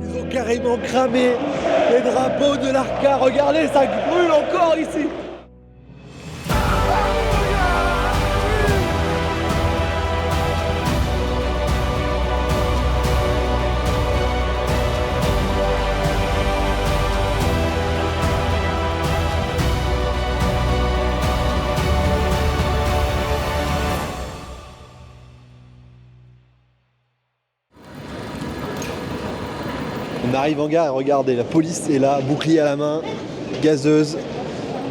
Ils ont carrément cramé les drapeaux de l'Arca. Regardez, ça brûle encore ici. Arrive en gare et regardez, la police est là, bouclier à la main, gazeuse.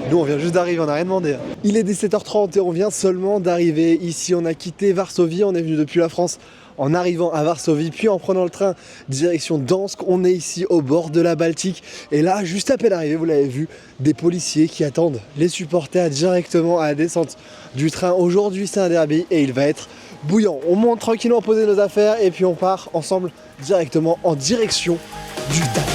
Nous, on vient juste d'arriver, on n'a rien demandé. Il est 17h30 et on vient seulement d'arriver. Ici, on a quitté Varsovie, on est venu depuis la France en arrivant à Varsovie, puis en prenant le train direction Dansk. On est ici au bord de la Baltique. Et là, juste à peine arrivé, vous l'avez vu, des policiers qui attendent les supporters directement à la descente du train. Aujourd'hui, c'est un derby et il va être bouillant. On monte tranquillement poser nos affaires et puis on part ensemble directement en direction du stade.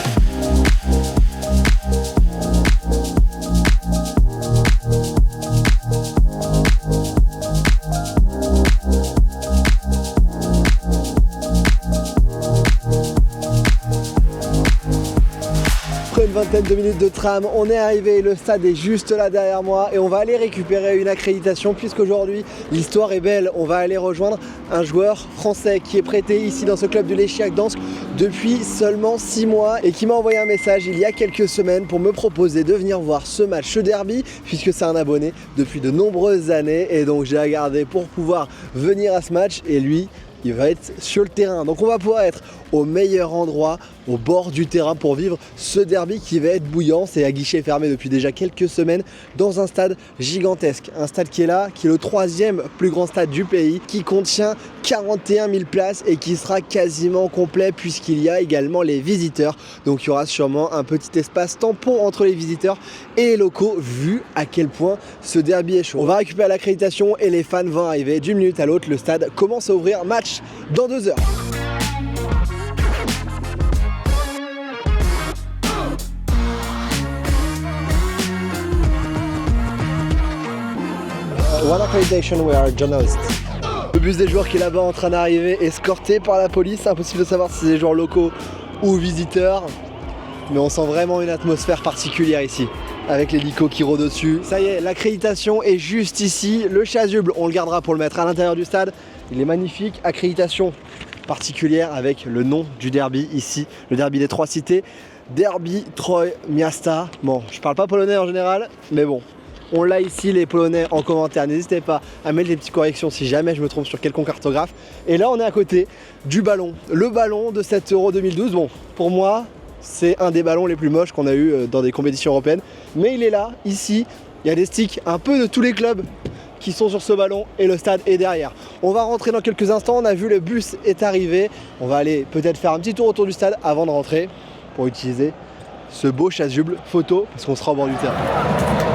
Vingtaine de minutes de tram, on est arrivé, le stade est juste là derrière moi et on va aller récupérer une accréditation puisqu'aujourd'hui l'histoire est belle. On va aller rejoindre un joueur français qui est prêté ici dans ce club du Lechiac Dansk depuis seulement 6 mois et qui m'a envoyé un message il y a quelques semaines pour me proposer de venir voir ce match derby puisque c'est un abonné depuis de nombreuses années et donc j'ai regardé pour pouvoir venir à ce match et lui il va être sur le terrain. Donc on va pouvoir être au meilleur endroit, au bord du terrain pour vivre ce derby qui va être bouillant. C'est à guichet fermé depuis déjà quelques semaines dans un stade gigantesque. Un stade qui est là, qui est le troisième plus grand stade du pays, qui contient 41 000 places et qui sera quasiment complet puisqu'il y a également les visiteurs. Donc il y aura sûrement un petit espace tampon entre les visiteurs et les locaux vu à quel point ce derby est chaud. On va récupérer l'accréditation et les fans vont arriver d'une minute à l'autre. Le stade commence à ouvrir match dans deux heures. One accreditation, we are journalists. Le bus des joueurs qui est là-bas en train d'arriver, escorté par la police. Impossible de savoir si c'est des joueurs locaux ou visiteurs. Mais on sent vraiment une atmosphère particulière ici, avec l'hélico qui rôde dessus. Ça y est, l'accréditation est juste ici. Le chasuble, on le gardera pour le mettre à l'intérieur du stade. Il est magnifique. Accréditation particulière avec le nom du derby ici, le derby des trois cités. Derby Troy Miasta. Bon, je parle pas polonais en général, mais bon, on l'a ici les polonais en commentaire. N'hésitez pas à mettre des petites corrections si jamais je me trompe sur quelconque cartographe. Et là on est à côté du ballon. Le ballon de cette Euro 2012. Bon, pour moi, c'est un des ballons les plus moches qu'on a eu euh, dans des compétitions européennes. Mais il est là, ici. Il y a des sticks un peu de tous les clubs qui sont sur ce ballon et le stade est derrière. On va rentrer dans quelques instants. On a vu le bus est arrivé. On va aller peut-être faire un petit tour autour du stade avant de rentrer pour utiliser ce beau chasuble photo parce qu'on sera au bord du terrain.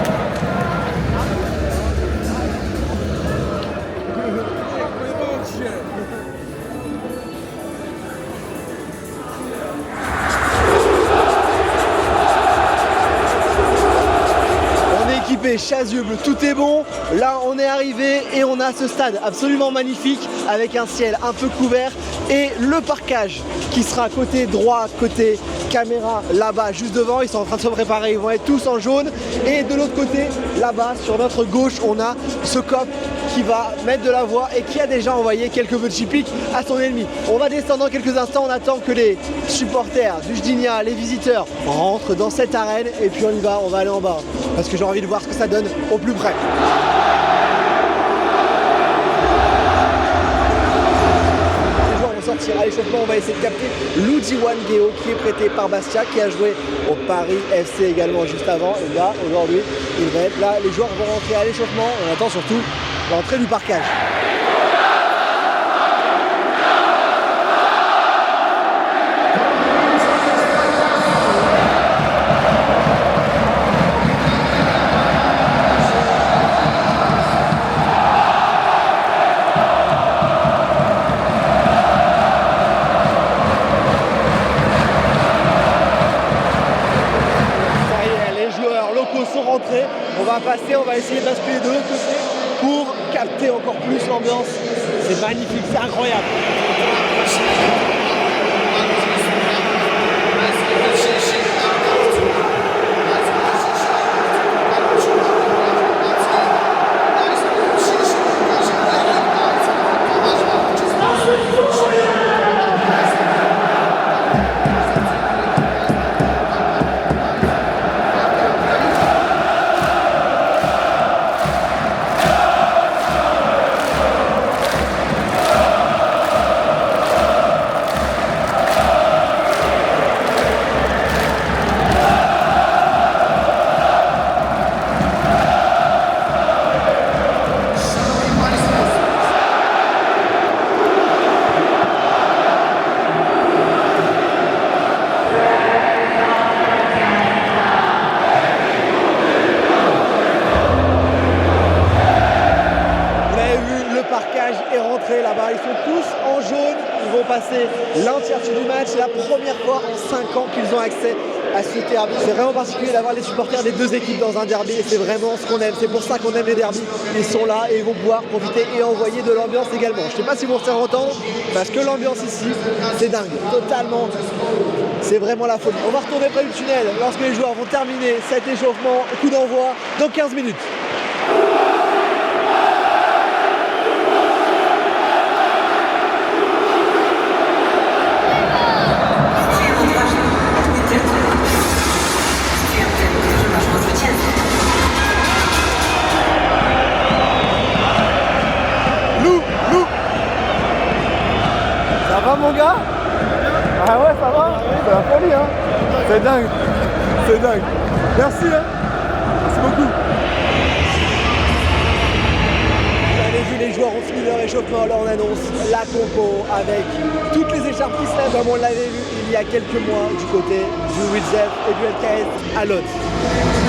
Chasuble, tout est bon. Là, on est arrivé et on a ce stade absolument magnifique avec un ciel un peu couvert et le parquage qui sera côté droit, côté caméra là-bas, juste devant. Ils sont en train de se préparer, ils vont être tous en jaune. Et de l'autre côté, là-bas, sur notre gauche, on a ce cop qui va mettre de la voix et qui a déjà envoyé quelques petits pics à son ennemi. On va descendre dans quelques instants, on attend que les supporters du les visiteurs, rentrent dans cette arène et puis on y va, on va aller en bas. Parce que j'ai envie de voir ce que ça donne au plus près. Les joueurs vont sortir à l'échauffement, on va essayer de capter Ludi Wangeo qui est prêté par Bastia, qui a joué au Paris FC également juste avant. Et là, aujourd'hui, il va être là. Les joueurs vont rentrer à l'échauffement. On attend surtout l'entrée du parquage. Va essayer de basculer de l'autre côté pour capter encore plus l'ambiance. C'est magnifique, c'est incroyable. Particulier d'avoir les supporters des deux équipes dans un derby et c'est vraiment ce qu'on aime. C'est pour ça qu'on aime les derbys. Ils sont là et ils vont pouvoir profiter et envoyer de l'ambiance également. Je sais pas si vous se entendre parce que l'ambiance ici, c'est dingue. Totalement. C'est vraiment la folie. On va retourner près du tunnel lorsque les joueurs vont terminer cet échauffement. Coup d'envoi dans 15 minutes. Quelques mois du côté du Wizard et du LKS à l'autre.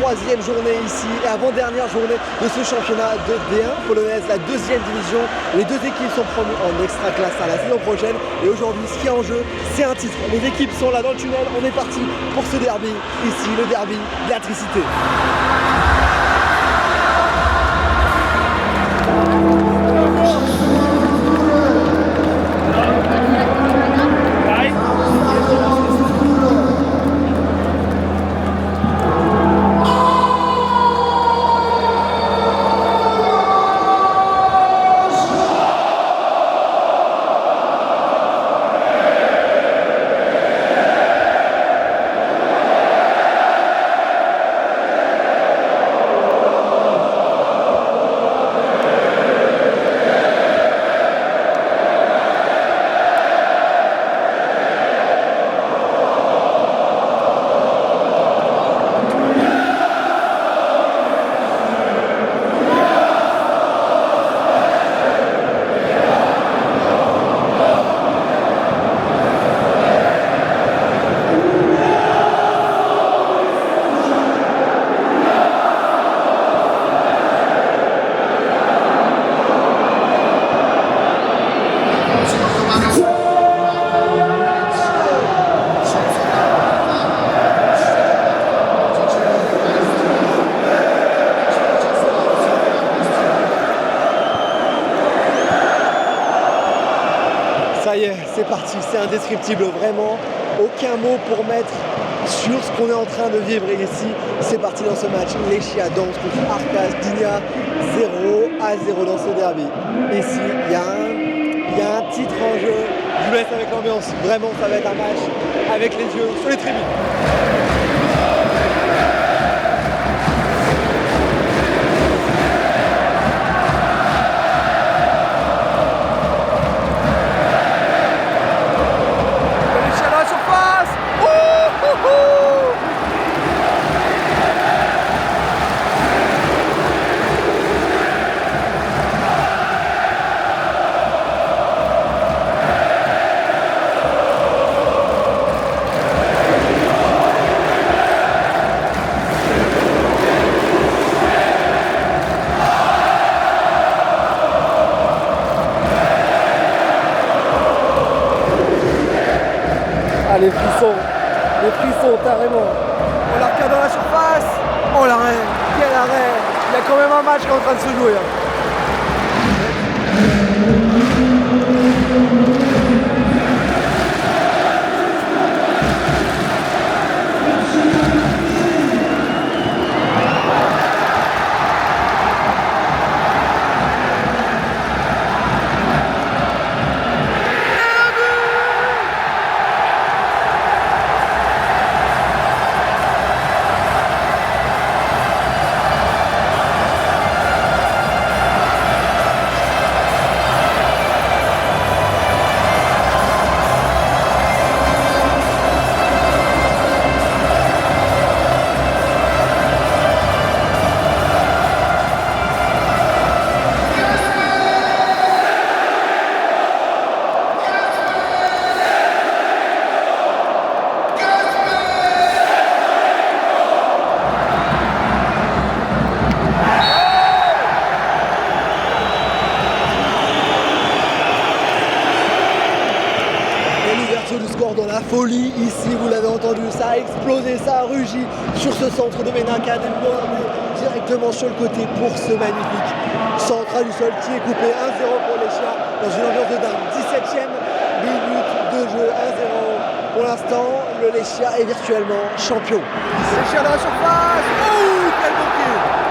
Troisième journée ici et avant-dernière journée de ce championnat de D1 polonaise, la deuxième division. Les deux équipes sont promues en extra classe à la saison prochaine et aujourd'hui ce qui est en jeu c'est un titre. Les équipes sont là dans le tunnel, on est parti pour ce derby ici, le derby d'électricité. c'est c'est indescriptible, vraiment. Aucun mot pour mettre sur ce qu'on est en train de vivre. Ici, c'est parti dans ce match. Les dansent contre Arcas, Digna, 0 à 0 dans ce derby. Ici, il y, y, a un titre en jeu. Je vous laisse avec l'ambiance. Vraiment, ça va être un match avec les yeux sur les tribunes. A quand sur le côté pour ce magnifique central du sol qui est coupé 1-0 pour les chiens dans une ambiance de dingue. 17ème minute de jeu, 1-0. Pour l'instant, le Lechia est virtuellement champion. Lechia dans la surface Oh, quel bon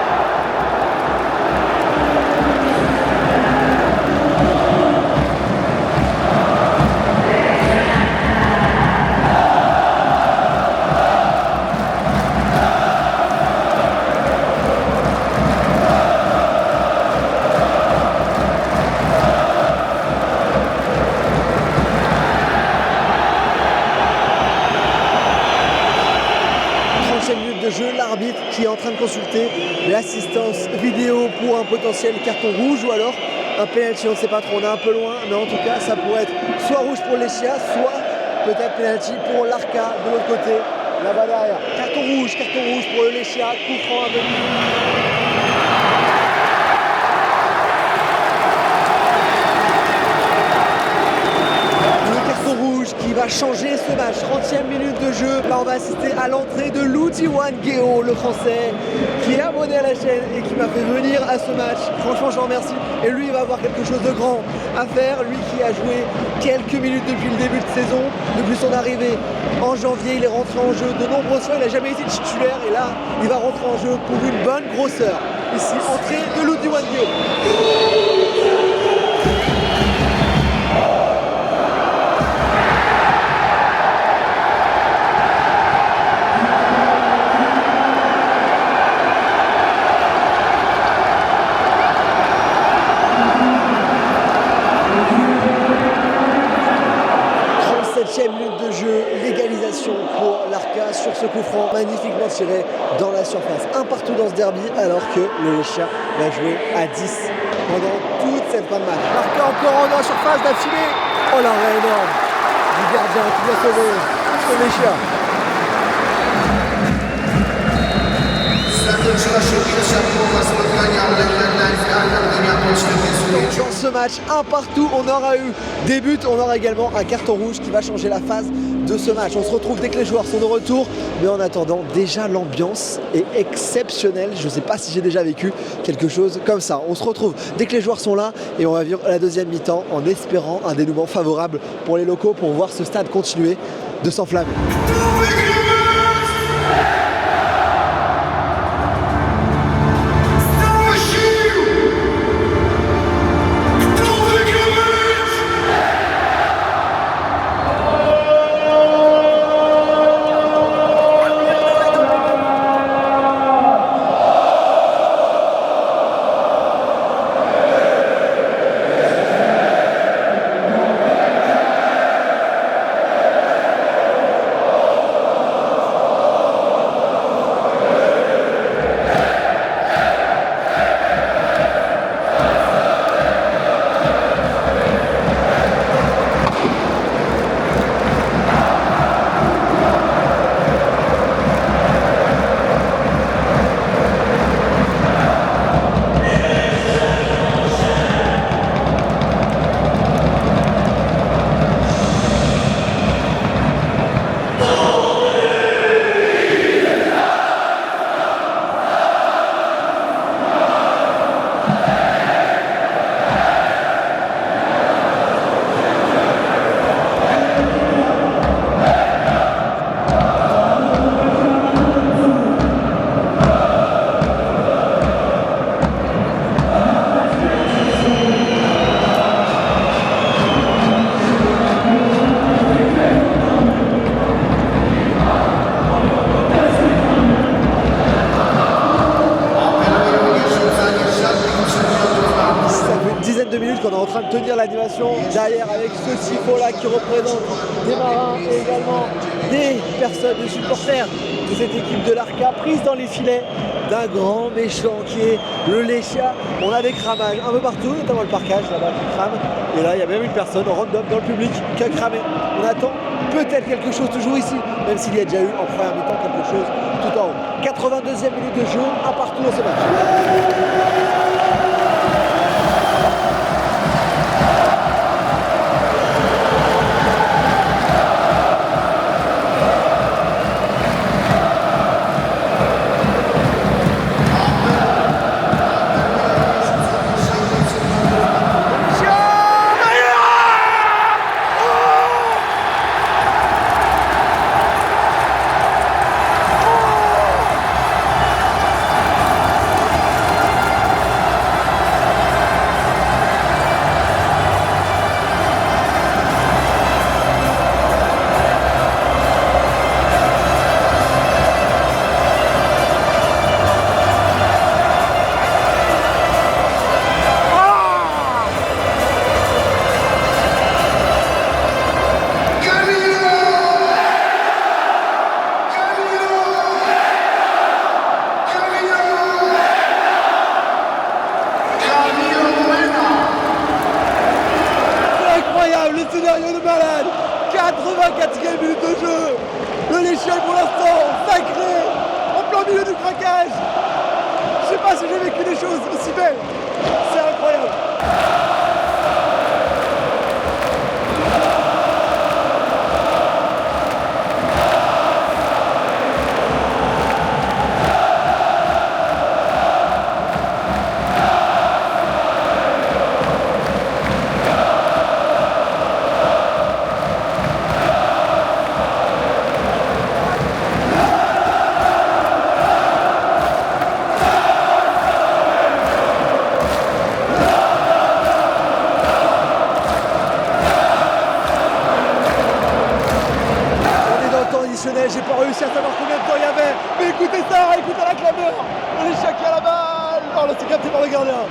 potentiel carton rouge ou alors un penalty, on ne sait pas trop, on est un peu loin, mais en tout cas ça pourrait être soit rouge pour l'Echia, soit peut-être penalty pour l'Arca de l'autre côté, là-bas derrière. Carton rouge, carton rouge pour le Lechia, coup franc à venir. Va changer ce match. 30e minute de jeu. Là, on va assister à l'entrée de Loutiwan Guéo, le français, qui est abonné à la chaîne et qui m'a fait venir à ce match. Franchement, je remercie. Et lui, il va avoir quelque chose de grand à faire. Lui qui a joué quelques minutes depuis le début de saison, depuis son arrivée en janvier, il est rentré en jeu de nombreuses fois. Il n'a jamais été titulaire et là, il va rentrer en jeu pour une bonne grosseur. Ici, entrée de Loutiwan Guéo. Alors que le Lechia va jouer à 10 pendant toute cette fin de match. L'Arca encore la surface d'affilée. Oh l'arrêt énorme du gardien qui vient sauver Lechia. Dans ce match, un partout, on aura eu des buts, on aura également un carton rouge qui va changer la phase de ce match. On se retrouve dès que les joueurs sont de retour, mais en attendant, déjà l'ambiance est exceptionnelle. Je ne sais pas si j'ai déjà vécu quelque chose comme ça. On se retrouve dès que les joueurs sont là et on va vivre la deuxième mi-temps en espérant un dénouement favorable pour les locaux pour voir ce stade continuer de s'enflammer. Ce là qui représente des marins et également des personnes, des supporters de cette équipe de l'Arca prise dans les filets d'un grand méchant qui est le Lechia. On a des cramages un peu partout, notamment le parcage là-bas qui crame. Et là, il y a même une personne random dans le public qui a cramé. On attend peut-être quelque chose toujours ici, même s'il y a déjà eu en première mi-temps quelque chose tout en haut. 82e minute de jeu, un partout dans ce match. 84e minute de jeu. Le l'échelle pour l'instant, sacré En plein milieu du craquage. Je sais pas si j'ai vécu des choses aussi belles. C'est incroyable. Réussi à savoir combien de temps il y avait. Mais écoutez ça, écoutez la clameur. On est qui a la balle. Oh c'est capté par le gardien.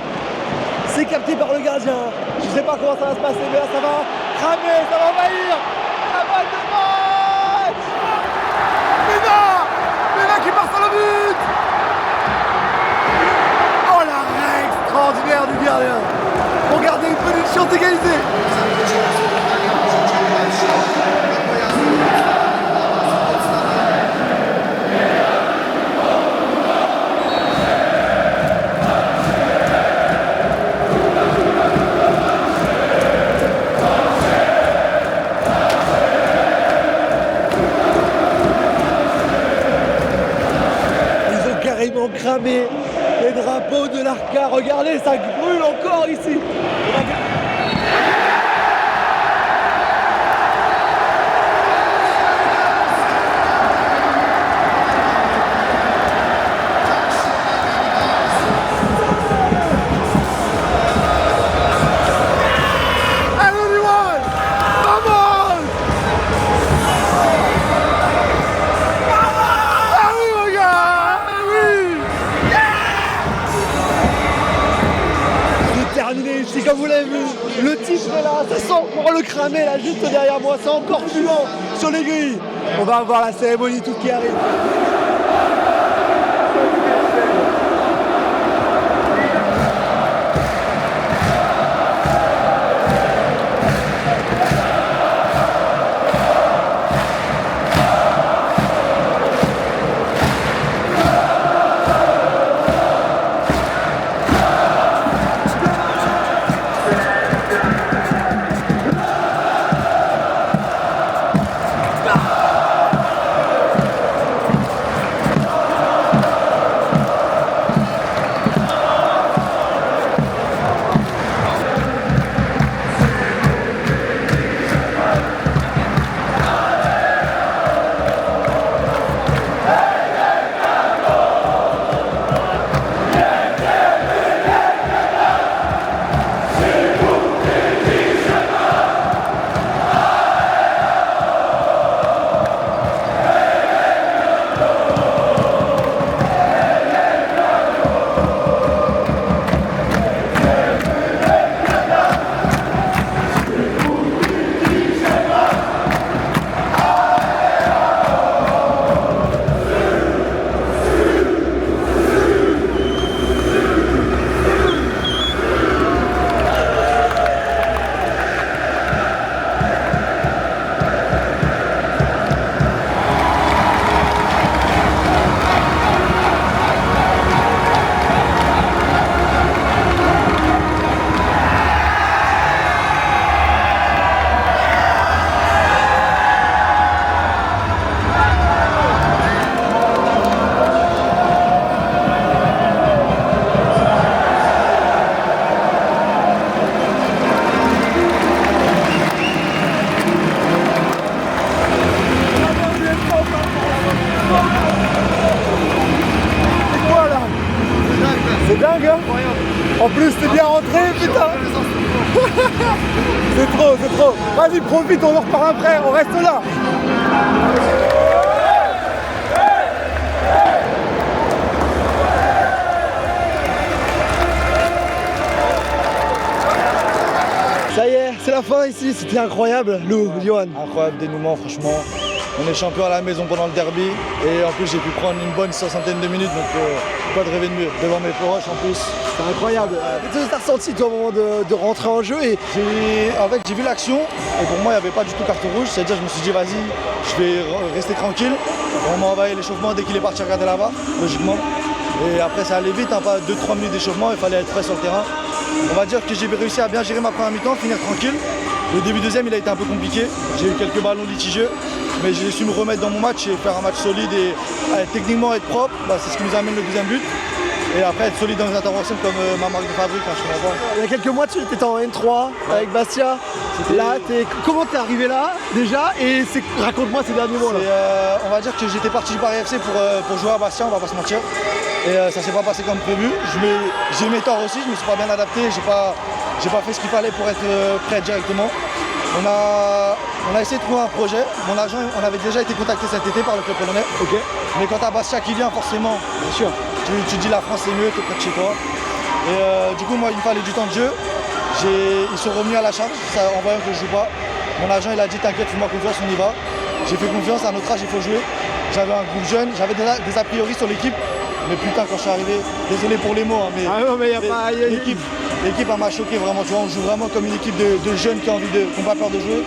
C'est capté par le gardien. Je sais pas comment ça va se passer, mais là ça va cramer, ça va envahir. Les drapeaux de l'Arca. Regardez, ça brûle encore ici. Va voir la cérémonie toute qui arrive. C'était incroyable, Lou, Johan. Incroyable dénouement, franchement. On est champion à la maison pendant le derby. Et en plus, j'ai pu prendre une bonne soixantaine de minutes. Donc, euh, pas de rêver de mieux. Devant mes proches en plus. C'est incroyable. Qu'est-ce que t'as ressenti toi au moment de, de rentrer en jeu et En fait, j'ai vu l'action. Et pour moi, il n'y avait pas du tout carte rouge. C'est-à-dire, je me suis dit, vas-y, je vais re- rester tranquille. On m'a envoyé l'échauffement dès qu'il est parti regarder là-bas, logiquement. Et après, ça allait vite. hein, pas 2-3 minutes d'échauffement. Il fallait être prêt sur le terrain. On va dire que j'ai réussi à bien gérer ma première mi-temps, finir tranquille. Le début deuxième, il a été un peu compliqué. J'ai eu quelques ballons litigieux, mais j'ai su me remettre dans mon match et faire un match solide et euh, techniquement être propre. Bah, c'est ce qui nous amène le deuxième but. Et après, être solide dans les interventions comme euh, ma marque de fabrique, hein, je il y a quelques mois tu étais en N3 avec Bastia. Là, t'es- comment t'es arrivé là déjà et raconte-moi ces derniers mots là. Euh, on va dire que j'étais parti du Paris FC pour, euh, pour jouer à Bastia, on va pas se mentir. Et ça s'est pas passé comme prévu. J'ai mes torts aussi, je me suis pas bien adapté, j'ai pas, j'ai pas fait ce qu'il fallait pour être euh, prêt directement. On a, on a essayé de trouver un projet. Mon agent, on avait déjà été contacté cet été par le club polonais. Mais quand t'as Bastia qui vient, forcément, bien sûr. tu, tu dis la France c'est mieux, t'es près de chez toi. Et euh, du coup, moi, il me fallait du temps de jeu. Ils sont revenus à la charge ça, en voyant que je joue pas. Mon agent, il a dit T'inquiète, fais-moi confiance, on y va. J'ai fait confiance, à notre âge, il faut jouer. J'avais un groupe jeune, j'avais des, a- des a priori sur l'équipe. Mais putain, quand je suis arrivé, désolé pour les mots, hein, mais Ah non mais y a mais pas. y a- l'équipe, l'équipe m'a choqué vraiment. Tu vois, on joue vraiment comme une équipe de, de jeunes qui ont envie de, qui pas peur de jouer.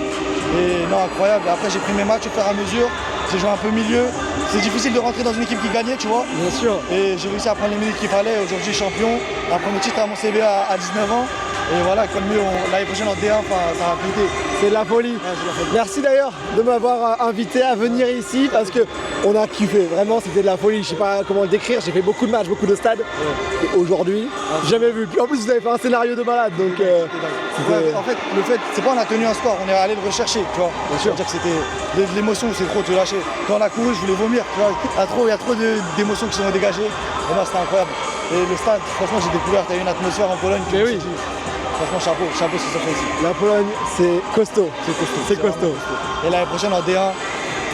Et non, incroyable. Après, j'ai pris mes matchs au fur et à mesure. J'ai joué un peu milieu. C'est difficile de rentrer dans une équipe qui gagnait, tu vois. Bien sûr. Et j'ai réussi à prendre les minutes qu'il fallait. Aujourd'hui, champion. Un premier titre à mon CV à, à 19 ans. Et voilà, comme mieux, on- l'année prochaine en D1, enfin, ça va péter. C'est de la folie. Ouais. Merci d'ailleurs de m'avoir euh, invité à venir ici parce que on a kiffé. Vraiment, c'était de la folie. Je sais pas comment le décrire. J'ai fait beaucoup de matchs, beaucoup de stades. Et aujourd'hui, jamais vu. Puis en plus, vous avez fait un scénario de malade. Donc, euh, en fait, le fait, c'est pas on a tenu un score, on est allé le rechercher, tu vois. Bien sûr. Que c'était de l'émotion, c'est trop te lâcher. Quand on a couru, je voulais vomir, tu vois. Il y a trop, il y a trop d'émotions qui sont dégagées. Et moi, c'était incroyable. Et le stade, franchement, j'ai découvert, t'as eu une atmosphère en Pologne. que oui. Franchement, chapeau, chapeau ce que ça fait ici. la Pologne, c'est costaud. C'est costaud. C'est costaud. Et l'année prochaine en D1,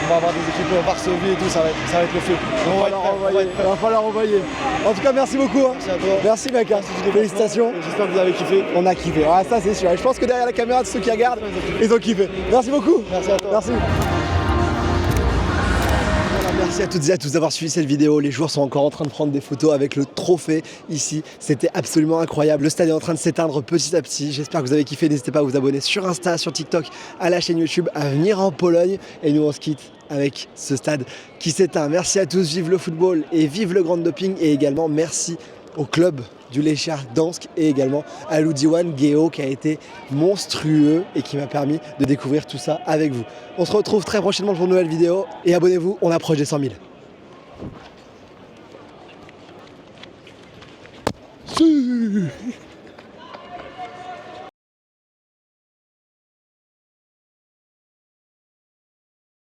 on va avoir des équipes euh, Varsovie et tout, ça va être, ça va être le feu. On On va va leur prêt, on va envoyer. être falloir envoyer. En tout cas, merci beaucoup. hein. Merci à toi. Merci mec. hein. Félicitations. J'espère que vous avez kiffé. On a kiffé. Ah, ça c'est sûr. Et je pense que derrière la caméra, de ceux qui regardent, ils ont kiffé. Merci beaucoup. Merci à toi. Merci. Merci à toutes et à tous d'avoir suivi cette vidéo. Les joueurs sont encore en train de prendre des photos avec le trophée ici. C'était absolument incroyable. Le stade est en train de s'éteindre petit à petit. J'espère que vous avez kiffé. N'hésitez pas à vous abonner sur Insta, sur TikTok, à la chaîne YouTube, à venir en Pologne. Et nous, on se quitte avec ce stade qui s'éteint. Merci à tous. Vive le football et vive le grand doping. Et également, merci au club du Lechard Dansk et également à Ludiwan Geo qui a été monstrueux et qui m'a permis de découvrir tout ça avec vous. On se retrouve très prochainement pour une nouvelle vidéo et abonnez-vous, on approche des 100 000. Si